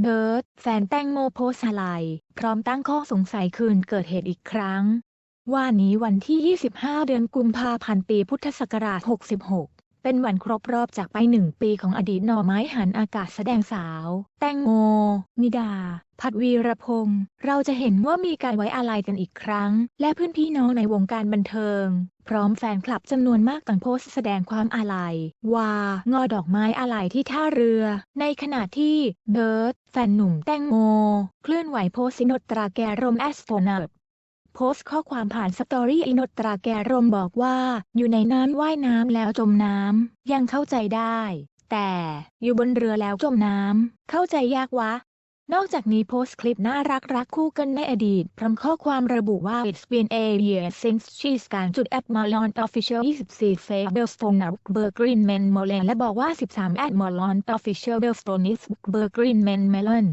เบิร์ดแฟนแตงโมโพสอะไร พร้อมตั้งข้อสงสัยคืนเกิดเหตุอีกครั้ง ว่านี้วันที่ 25 เดือนกุมภาพันธ์ปีพุทธศักราช 66 เป็นวันครบรอบจากไปหนึ่งปีของอดีตหน่อไม้หันอากาศแสดงสาว แตงโม นิดา พัดวีรพงษ์เราจะเห็นว่ามีการไว้อาลัยกันอีกครั้ง และเพื่อนพี่น้องในวงการบันเทิง พร้อมแฟนคลับจำนวนมากต่างโพสต์แสดงความอาลัย ว่างอดอกไม้อาลัยที่ท่าเรือ ในขณะที่เบิร์ดแฟนหนุ่มแตงโม เคลื่อนไหวโพสต์สินดตราแกรมแอสโฟนัท โพสต์ข้อความผ่านสตอรี่อินดตราแกรมบอกว่า อยู่ในน้ำว่ายน้ำแล้วจมน้ำ ยังเข้าใจได้ แต่อยู่บนเรือแล้วจมน้ำ เข้าใจยากวะ นอกจากนี้โพสต์คลิปน่ารักรักคู่กันในอดีต พร้อมข้อความระบุว่า It's been a year since she's gone จุด at Marlon Official 24 Fake Bellstone b e r g r e e n Men Molen และบอกว่า 13 at m a l o n Official Bellstone is b e r g r e e n Men Melon